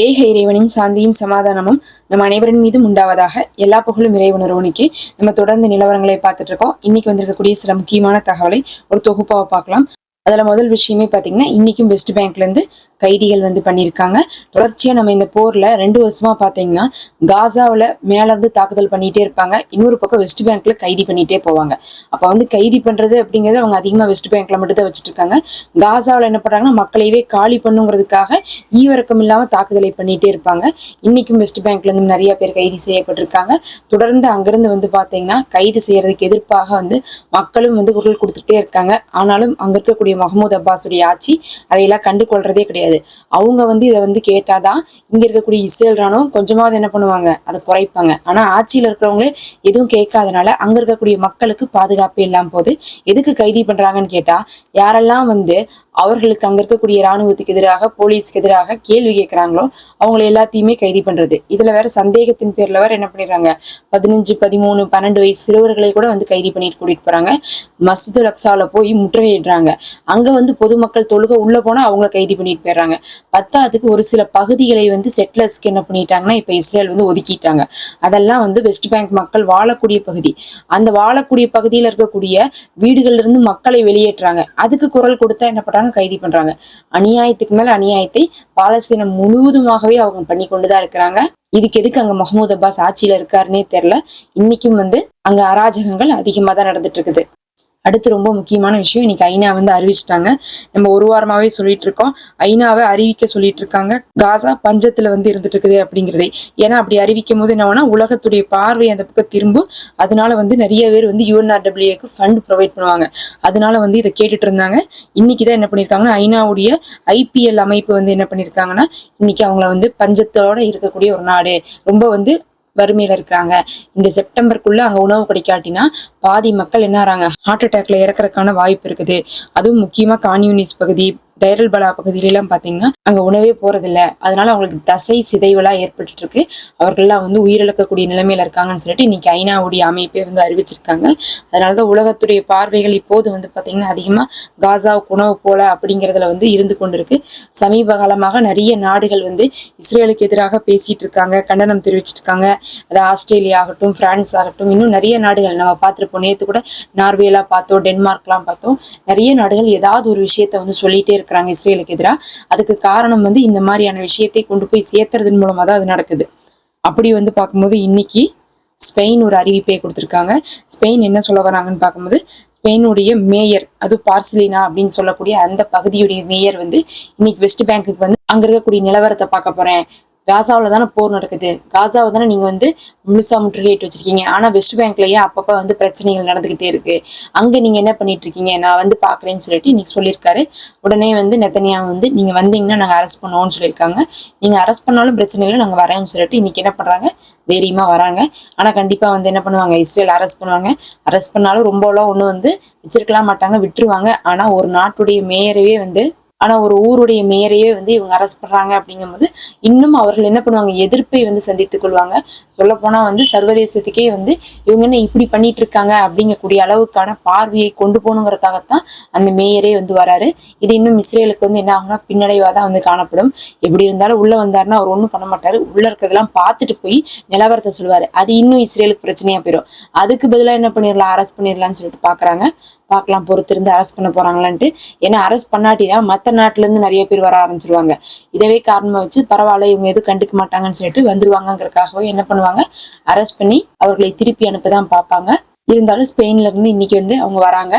ஏக இறைவனின் சாந்தியும் சமாதானமும் நம்ம அனைவரின் மீதும் உண்டாவதாக எல்லா புகழும் இறைவனரோனிக்கு நம்ம தொடர்ந்து நிலவரங்களை பார்த்துட்டு இருக்கோம். இன்னைக்கு வந்திருக்கக்கூடிய சில முக்கியமான தகவலை ஒரு தொகுப்பாக பார்க்கலாம். அதுல முதல் விஷயமே பாத்தீங்கன்னா இன்னைக்கும் வெஸ்ட் பேங்க்ல இருந்து கைதிகள் வந்து பண்ணியிருக்காங்க. தொடர்ச்சியாக நம்ம இந்த போரில் ரெண்டு வருஷமாக பார்த்தீங்கன்னா காசாவில் மேலேருந்து தாக்குதல் பண்ணிகிட்டே இருப்பாங்க. இன்னொரு பக்கம் வெஸ்ட் பேங்க்ல கைதி பண்ணிகிட்டே போவாங்க. அப்போ வந்து கைதி பண்ணுறது அப்படிங்கிறது அவங்க அதிகமாக வெஸ்ட் பேங்க்ல மட்டும் தான் வச்சுட்டு இருக்காங்க என்ன பண்ணுறாங்கன்னா மக்களையவே காலி பண்ணுங்கிறதுக்காக ஈவிரக்கம் இல்லாமல் தாக்குதலை பண்ணிகிட்டே இருப்பாங்க. இன்றைக்கும் வெஸ்ட் பேங்க்லேருந்து நிறையா நிறைய பேர் கைது செய்யப்பட்டிருக்காங்க. தொடர்ந்து அங்கிருந்து வந்து பார்த்தீங்கன்னா கைது செய்யறதுக்கு எதிர்ப்பாக வந்து மக்களும் வந்து குரல் கொடுத்துட்டே இருக்காங்க. ஆனாலும் அங்கே இருக்கக்கூடிய மஹமூத் அப்பாஸுடைய ஆட்சி அதையெல்லாம் கண்டு கொள்றதே கிடையாது. அவங்க வந்து இதை வந்து கேட்டாதான் இங்க இருக்கக்கூடிய இஸ்ரேல் ராணுவம் கொஞ்சமாவது என்ன பண்ணுவாங்க? அதை குறைப்பாங்க. ஆனா ஆட்சியில இருக்கிறவங்களே எதுவும் கேட்காதனால அங்க இருக்கக்கூடிய மக்களுக்கு பாதுகாப்பு இல்லாம போது எதுக்கு கைதி பண்றாங்கன்னு கேட்டா யாரெல்லாம் வந்து அவர்களுக்கு அங்க இருக்கக்கூடிய ராணுவத்துக்கு எதிராக போலீஸ்க்கு எதிராக கேள்வி கேட்கறாங்களோ அவங்கள எல்லாத்தையுமே கைது பண்றது. இதுல வேற சந்தேகத்தின் பேர்ல வேற என்ன பண்ணிடுறாங்க? பதினஞ்சு பதிமூணு பன்னெண்டு வயசு சிறுவர்களை கூட வந்து கைது பண்ணிட்டு கூட்டிட்டு போறாங்க. மசூது லக்ஸால போய் முற்றுகையிடுறாங்க. அங்க வந்து பொதுமக்கள் தொழுக உள்ள போனா அவங்கள கைது பண்ணிட்டு போயிடுறாங்க. பத்தாவதுக்கு ஒரு சில பகுதிகளை வந்து செட்டிலர்ஸ்க்கு என்ன பண்ணிட்டாங்கன்னா இப்ப இஸ்ரேல் வந்து ஒதுக்கிட்டாங்க. அதெல்லாம் வந்து வெஸ்ட் பேங்க் மக்கள் வாழக்கூடிய பகுதி. அந்த வாழக்கூடிய பகுதியில இருக்கக்கூடிய வீடுகள்ல இருந்து மக்களை வெளியேற்றுறாங்க. அதுக்கு குரல் கொடுத்தா என்ன பண்றாங்க? கைது பண்றாங்க. அநியாயத்துக்கு மேல அநியாயத்தை பாலஸ்தீனம் முழுவதுமாகவே அவங்க பண்ணி கொண்டுதான் இருக்கிறாங்க. இதுக்கு எதுக்கு அங்க மஹமூத் அப்பாஸ் ஆட்சியில இருக்காருன்னே தெரியல. இன்னைக்கும் வந்து அங்க அராஜகங்கள் அதிகமா தான் நடந்துட்டு இருக்குது. அடுத்து ரொம்ப முக்கியமான விஷயம் இன்னைக்கு ஐநா வந்து அறிவிச்சிட்டாங்க. நம்ம ஒரு வாரமாவே சொல்லிட்டு இருக்கோம். ஐநாவை அறிவிக்க சொல்லிட்டு இருக்காங்க. காசா பஞ்சத்துல வந்து இருந்துட்டு இருக்குது அப்படிங்கிறதே. ஏன்னா அப்படி அறிவிக்கும் போது என்னன்னா உலகத்துடைய பார்வை அந்த பக்கம் திரும்பும். அதனால வந்து நிறைய பேர் வந்து யூஎன்ஆர்டபிள்யூக்கு ஃபண்ட் ப்ரொவைட் பண்ணுவாங்க. அதனால வந்து இதை கேட்டுட்டு இருந்தாங்க. இன்னைக்கு தான் என்ன பண்ணியிருக்காங்கன்னா ஐநாவுடைய ஐபிஎல் அமைப்பு வந்து என்ன பண்ணியிருக்காங்கன்னா இன்னைக்கு அவங்கள வந்து பஞ்சத்தோட இருக்கக்கூடிய ஒரு நாடு. ரொம்ப வந்து வறுமையில இருக்கிறாங்க. இந்த செப்டம்பருக்குள்ள அங்க உணவு கிடைக்காட்டினா பாதி மக்கள் என்ன ஆறாங்க? ஹார்ட் அட்டாக்ல இறக்கறதுக்கான வாய்ப்பு இருக்குது. அதுவும் முக்கியமா கான்யூனிஸ் பகுதி டைரல் பலா பகுதியில பார்த்தீங்கன்னா அங்கே உணவே போகிறதில்ல அதனால அவங்களுக்கு தசை சிதைவெல்லாம் ஏற்பட்டு இருக்கு அவர்கள்லாம் வந்து உயிரிழக்கக்கூடிய நிலைமையில இருக்காங்கன்னு சொல்லிட்டு இன்னைக்கு ஐநாவுடைய அமைப்பே வந்து அறிவிச்சிருக்காங்க. அதனாலதான் உலகத்துடைய பார்வைகள் இப்போது வந்து பார்த்தீங்கன்னா அதிகமாக காசாவுக்கு உணவு போல அப்படிங்கிறதுல வந்து இருந்து கொண்டிருக்கு. சமீப காலமாக நிறைய நாடுகள் வந்து இஸ்ரேலுக்கு எதிராக பேசிட்டு இருக்காங்க கண்டனம் தெரிவிச்சிட்டு இருக்காங்க. அது ஆஸ்திரேலியா ஆகட்டும் பிரான்ஸ் ஆகட்டும் இன்னும் நிறைய நாடுகள் நம்ம பார்த்துருப்போம். நேற்று கூட நார்வேலாம் பார்த்தோம் டென்மார்க்லாம் பார்த்தோம். நிறைய நாடுகள் ஏதாவது ஒரு விஷயத்த வந்து சொல்லிட்டே இருக்கிறாங்க இஸ்ரேலுக்கு எதிராக அதுக்கு காரணம் வந்து இந்த மாதிரியான விஷயத்தை கொண்டு போய் சேர்த்துறதன் மூலமாக தான் அது நடக்குது. அப்படி வந்து பார்க்கும்போது இன்னைக்கு ஸ்பெயின் ஒரு அறிவிப்பை கொடுத்துருக்காங்க. ஸ்பெயின் என்ன சொல்ல வராங்கன்னு பார்க்கும்போது ஸ்பெயினுடைய மேயர் அது பார்சிலினா அப்படின்னு சொல்லக்கூடிய அந்த பகுதியுடைய மேயர் வந்து இன்னைக்கு வெஸ்ட் பேங்குக்கு வந்து அங்க இருக்கக்கூடிய நிலவரத்தை பார்க்க போறேன். காசாவில் தானே போர் நடக்குது. காசாவை தானே நீங்கள் வந்து முழுசா முற்றுகையிட்டு வச்சிருக்கீங்க. ஆனால் வெஸ்ட் பேங்க்ல அப்பப்போ வந்து பிரச்சனைகள் நடந்துகிட்டே இருக்கு? அங்கே நீங்கள் என்ன பண்ணிட்டு இருக்கீங்க? நான் வந்து பார்க்குறேன்னு சொல்லிட்டு இன்னைக்கு சொல்லியிருக்காரு. உடனே வந்து நெத்தனியா வந்து நீங்கள் வந்தீங்கன்னா நாங்கள் அரெஸ்ட் பண்ணுவோம்னு சொல்லியிருக்காங்க. நீங்கள் அரெஸ்ட் பண்ணாலும் பிரச்சனை இல்லை நாங்கள் வரேன்னு சொல்லிட்டு இன்னைக்கு என்ன பண்ணுறாங்க தைரியமாக வராங்க. ஆனால் கண்டிப்பாக வந்து என்ன பண்ணுவாங்க? இஸ்ரேல் அரெஸ்ட் பண்ணுவாங்க. அரெஸ்ட் பண்ணாலும் ரொம்பலாம் ஒன்றும் வந்து வச்சிருக்கலாம் மாட்டாங்க விட்டுருவாங்க. ஆனால் ஒரு நாட்டுடைய மேயரவே வந்து ஆனா ஒரு ஊருடைய மேயரையே வந்து இவங்க அரெஸ்ட் பண்றாங்க அப்படிங்கும்போது இன்னும் அவர்கள் என்ன பண்ணுவாங்க? எதிர்ப்பை வந்து சந்தித்துக் கொள்வாங்க. சொல்ல போனா வந்து சர்வதேசத்துக்கே வந்து இவங்க என்ன இப்படி பண்ணிட்டு இருக்காங்க அப்படிங்கக்கூடிய அளவுக்கான பார்வையை கொண்டு போகணுங்கிறதுக்காகத்தான் அந்த மேயரே வந்து வராரு. இது இன்னும் இஸ்ரேலுக்கு வந்து என்ன ஆகும்னா பின்னடைவாதான் வந்து காணப்படும். எப்படி இருந்தாலும் உள்ள வந்தாருன்னா அவர் ஒன்றும் பண்ண மாட்டாரு. உள்ள இருக்கிறதெல்லாம் பார்த்துட்டு போய் நிலவரத்தை சொல்லுவாரு. அது இன்னும் இஸ்ரேலுக்கு பிரச்சனையா போயிடும் அதுக்கு பதிலா என்ன பண்ணிடலாம் அரெஸ்ட் பண்ணிடலாம்னு சொல்லிட்டு பாக்குறாங்க. பார்க்கலாம் பொறுத்திருந்து அரெஸ்ட் பண்ண போறாங்களான்ட்டு. ஏன்னா அரெஸ்ட் பண்ணாட்டினா மற்ற நாட்டிலேருந்து நிறைய பேர் வர ஆரம்பிச்சிருவாங்க. இதவே காரணமா வச்சு பரவாயில்ல இவங்க எதுவும் கண்டுக்க மாட்டாங்கன்னு சொல்லிட்டு வந்துருவாங்கங்கிறதுக்காகவே என்ன பண்ணுவாங்க? அரெஸ்ட் பண்ணி அவர்களை திருப்பி அனுப்பதான் பார்ப்பாங்க. இருந்தாலும் ஸ்பெயின்ல இருந்து இன்னைக்கு வந்து அவங்க வராங்க.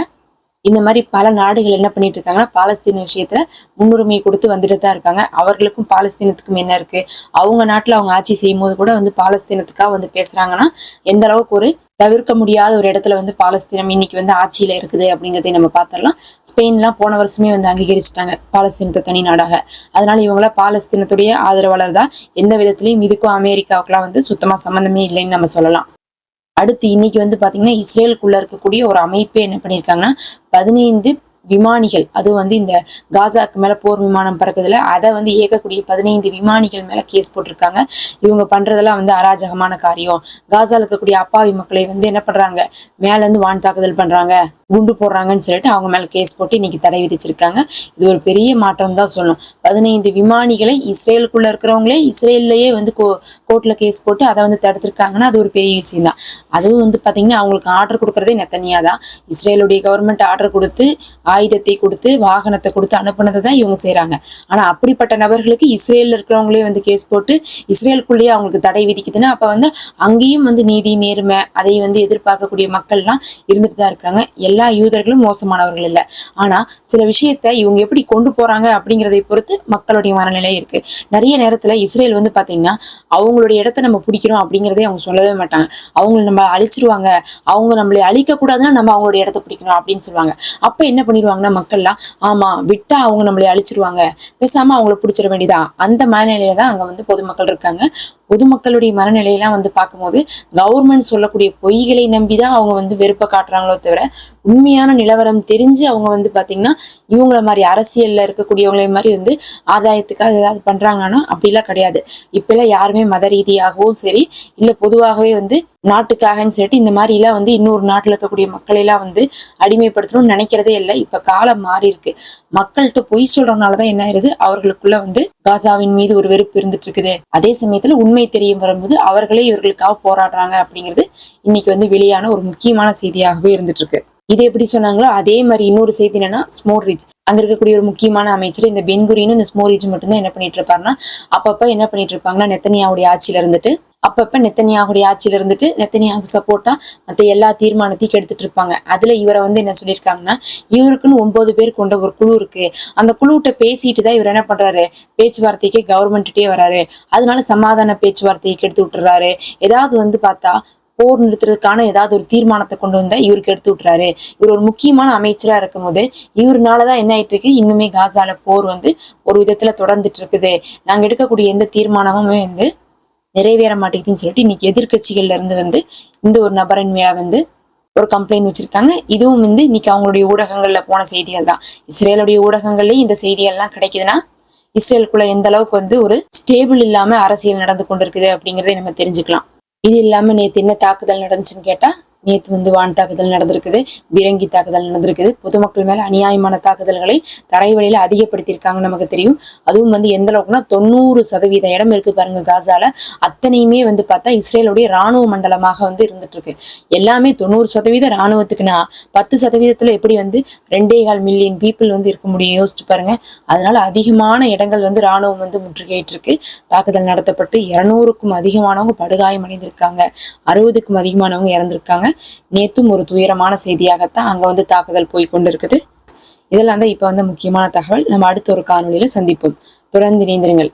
இந்த மாதிரி பல நாடுகள் என்ன பண்ணிட்டு இருக்காங்கன்னா பாலஸ்தீன விஷயத்துல முன்னுரிமை கொடுத்து வந்துட்டு தான் இருக்காங்க. அவர்களுக்கும் பாலஸ்தீனத்துக்கும் என்ன இருக்கு? அவங்க நாட்டுல அவங்க ஆட்சி செய்யும் போது கூட வந்து பாலஸ்தீனத்துக்காக வந்து பேசுறாங்கன்னா எந்த அளவுக்கு ஒரு தவிர்க்க முடியாத ஒரு இடத்துல வந்து பாலஸ்தீனம் இன்னைக்கு வந்து ஆட்சியில இருக்குது அப்படிங்கிறதையும் நம்ம பார்த்துடலாம். ஸ்பெயின்லாம் போன வருஷமே வந்து அங்கீகரிச்சிட்டாங்க பாலஸ்தீனத்தை தனி நாடாக. அதனால இவங்கள பாலஸ்தீனத்துடைய ஆதரவாளர் தான். எந்த விதத்திலையும் இதுக்கும் அமெரிக்காவுக்குலாம் வந்து சுத்தமா சம்மந்தமே இல்லைன்னு நம்ம சொல்லலாம். அடுத்து இன்னைக்கு வந்து பாத்தீங்கன்னா இஸ்ரேலுக்குள்ள இருக்கக்கூடிய ஒரு அமைப்பே என்ன பண்ணியிருக்காங்கன்னா பதினைந்து விமானிகள் அது வந்து இந்த காசாக்கு மேல போர் விமானம் பறக்குதுல அதை வந்து இயக்கக்கூடிய பதினைந்து விமானிகள் மேல கேஸ் போட்டிருக்காங்க. இவங்க பண்றதெல்லாம் வந்து அராஜகமான காரியம். காசால இருக்கக்கூடிய அப்பாவி மக்களை வந்து என்ன பண்றாங்க? மேல இருந்து வான் தாக்குதல் பண்றாங்க. குண்டு போடுறாங்கன்னு சொல்லிட்டு அவங்க மேல கேஸ் போட்டு இன்னைக்கு தடை விதிச்சிருக்காங்க. இது ஒரு பெரிய மாற்றம் தான் சொல்லணும். பதினைந்து விமானிகளை இஸ்ரேலுக்குள்ள இருக்கிறவங்களே இஸ்ரேல்லையே வந்து கோ கோர்ட்ல கேஸ் போட்டு அதை வந்து தடுத்திருக்காங்கன்னா அது ஒரு பெரிய விஷயம் தான். அதுவும் வந்து பாத்தீங்கன்னா அவங்களுக்கு ஆர்டர் கொடுக்கறதே நெத்தனியா தான். இஸ்ரேலுடைய கவர்மெண்ட் ஆர்டர் கொடுத்து ஆயுதத்தை கொடுத்து வாகனத்தை கொடுத்து அனுப்புனதை தான் இவங்க செய்கிறாங்க ஆனா அப்படிப்பட்ட நபர்களுக்கு இஸ்ரேலில் இருக்கிறவங்களே வந்து கேஸ் போட்டு இஸ்ரேலுக்குள்ளேயே அவங்களுக்கு தடை விதிக்குதுன்னா அப்ப வந்து அங்கேயும் வந்து நீதி நேர்மை அதை வந்து எதிர்பார்க்கக்கூடிய மக்கள்லாம் இருந்துட்டு தான் இருக்காங்க எல்லா யூதர்களும் மோசமானவர்கள் இல்லை. ஆனா சில விஷயத்த இவங்க எப்படி கொண்டு போறாங்க அப்படிங்கிறதை பொறுத்து மக்களுடைய மனநிலை இருக்கு. நிறைய நேரத்துல இஸ்ரேல் வந்து பாத்தீங்கன்னா அவங்களுடைய இடத்த நம்ம பிடிக்கிறோம் அப்படிங்கிறதே அவங்க சொல்லவே மாட்டாங்க. அவங்க நம்ம அழிச்சிருவாங்க. அவங்க நம்மளை அழிக்க கூடாதுன்னா நம்ம அவங்களுடைய இடத்த பிடிக்கணும் அப்படின்னு சொல்லுவாங்க. அப்ப என்ன பண்ணிடுவாங்கன்னா மக்கள்லாம் ஆமா விட்டா அவங்க நம்மளை அழிச்சிருவாங்க. பேசாம அவங்கள பிடிச்சிட வேண்டியதா? அந்த மனநிலையில தான் அங்க வந்து பொதுமக்கள் இருக்காங்க. பொதுமக்களுடைய மனநிலையெல்லாம் வந்து பார்க்கும்போது கவர்மெண்ட் சொல்லக்கூடிய பொய்களை நம்பிதான் அவங்க வந்து வெறுப்பை காட்டுறாங்களோ தவிர உண்மையான நிலவரம் தெரிஞ்சு அவங்க வந்து பாத்தீங்கன்னா இவங்கள மாதிரி அரசியல்ல இருக்கக்கூடியவங்களே மாதிரி வந்து ஆதாயத்துக்காக ஏதாவது பண்றாங்கன்னா அப்படிலாம் கிடையாது. இப்பெல்லாம் யாருமே மத ரீதியாகவும் சரி இல்ல பொதுவாகவே வந்து நாட்டுக்காகன்னு சொல்லிட்டு இந்த மாதிரி எல்லாம் வந்து இன்னொரு நாட்டுல இருக்கக்கூடிய மக்களை எல்லாம் வந்து அடிமைப்படுத்தணும்னு நினைக்கிறதே இல்லை. இப்ப காலம் மாறி இருக்கு மக்கள்கிட்ட பொய் சொல்றதுனாலதான் என்ன ஆயிருது? அவர்களுக்குள்ள வந்து காசாவின் மீது ஒரு வெறுப்பு இருந்துட்டு இருக்குது அதே சமயத்துல உண்மை தெரிய வரும்போது அவர்களே இவர்களுக்காக போராடுறாங்க அப்படிங்கிறது இன்னைக்கு வந்து வெளியான ஒரு முக்கியமான செய்தியாகவே இருந்துட்டு இருக்கு இது எப்படி சொன்னாங்களோ அதே மாதிரி இன்னொரு செய்தி என்னன்னா ஸ்மோரிஜ் அங்க இருக்கக்கூடிய ஒரு முக்கியமான அமைச்சர் இந்த பென்குரின்னு இந்த ஸ்மோரிஜ் மட்டும்தான் என்ன பண்ணிட்டு இருப்பாருன்னா அப்பப்ப என்ன பண்ணிட்டு இருப்பாங்கன்னா நெத்தனியாவுடைய ஆட்சியில இருந்துட்டு அப்பப்ப நெத்தனியாவுடைய ஆட்சியில இருந்துட்டு நெத்தனியாவுக்கு சப்போர்ட்டா மத்த எல்லா தீர்மானத்தையும் எடுத்துட்டு இருப்பாங்க. அதுல இவரை வந்து என்ன சொல்லியிருக்காங்கன்னா இவருக்குன்னு ஒன்பது பேர் கொண்ட ஒரு குழு இருக்கு. அந்த குழுவிட்ட பேசிட்டு தான் இவர் என்ன பண்றாரு? பேச்சுவார்த்தைக்கு கவர்மெண்ட்டே வராரு. அதனால சமாதான பேச்சுவார்த்தைக்கு எடுத்து விட்டுறாரு. ஏதாவது வந்து பார்த்தா போர் நிறுத்துறதுக்கான ஏதாவது ஒரு தீர்மானத்தை கொண்டு வந்தா இவருக்கு எடுத்து விட்டுறாரு. இவர் ஒரு முக்கியமான அமைச்சரா இருக்கும் போது இவருனாலதான் என்ன ஆயிட்டு இருக்கு இன்னுமே காசால போர் வந்து ஒரு விதத்துல தொடர்ந்துட்டு இருக்குது. நாங்க எடுக்கக்கூடிய எந்த தீர்மானமுமே வந்து நிறைவேற மாட்டேங்குதுன்னு சொல்லிட்டு இன்னைக்கு எதிர்க்கட்சிகள்ல இருந்து வந்து இந்த ஒரு நபரின் மேல வந்து ஒரு கம்ப்ளைண்ட் வச்சிருக்காங்க. இதுவும் வந்து இன்னைக்கு அவங்களுடைய ஊடகங்கள்ல போன செய்திகள் தான். இஸ்ரேலுடைய ஊடகங்கள்லயும் இந்த செய்திகள்லாம் கிடைக்குதுன்னா இஸ்ரேலுக்குள்ள எந்த அளவுக்கு வந்து ஒரு ஸ்டேபிள் இல்லாம அரசியல் நடந்து கொண்டிருக்குது அப்படிங்கறதை நம்ம தெரிஞ்சுக்கலாம். இது இல்லாம நேத்து என்ன தாக்குதல் நடந்துச்சுன்னு கேட்டா நேற்று வந்து வான் தாக்குதல் நடந்திருக்குது பீரங்கி தாக்குதல் நடந்திருக்குது. பொதுமக்கள் மேல அநியாயமான தாக்குதல்களை தரை வழியில அதிகப்படுத்தியிருக்காங்க நமக்கு தெரியும். அதுவும் வந்து எந்த அளவுக்குன்னா தொண்ணூறு சதவீத இடம் இருக்கு பாருங்க காசால. அத்தனையுமே வந்து பார்த்தா இஸ்ரேலுடைய ராணுவ மண்டலமாக வந்து இருந்துட்டு இருக்கு எல்லாமே தொண்ணூறு சதவீத ராணுவத்துக்குன்னா பத்து சதவீதத்துல எப்படி வந்து ரெண்டே கால் மில்லியன் பீப்புள் வந்து இருக்க முடியும் யோசிச்சு பாருங்க. அதனால அதிகமான இடங்கள் வந்து ராணுவம் வந்து முற்றுகையிட்டு இருக்கு தாக்குதல் நடத்தப்பட்டு இருநூறுக்கும் அதிகமானவங்க படுகாயம் அடைந்திருக்காங்க. அறுபதுக்கும் அதிகமானவங்க இறந்திருக்காங்க. நேத்தும் ஒரு துயரமான செய்தியாகத்தான் அங்க வந்து தாக்குதல் போய் கொண்டிருக்குது. இதெல்லாம் தான் இப்ப வந்து முக்கியமான தகவல். நம்ம அடுத்த ஒரு காணொலியில சந்திப்போம். தொடர்ந்து இணைந்திருங்கள்.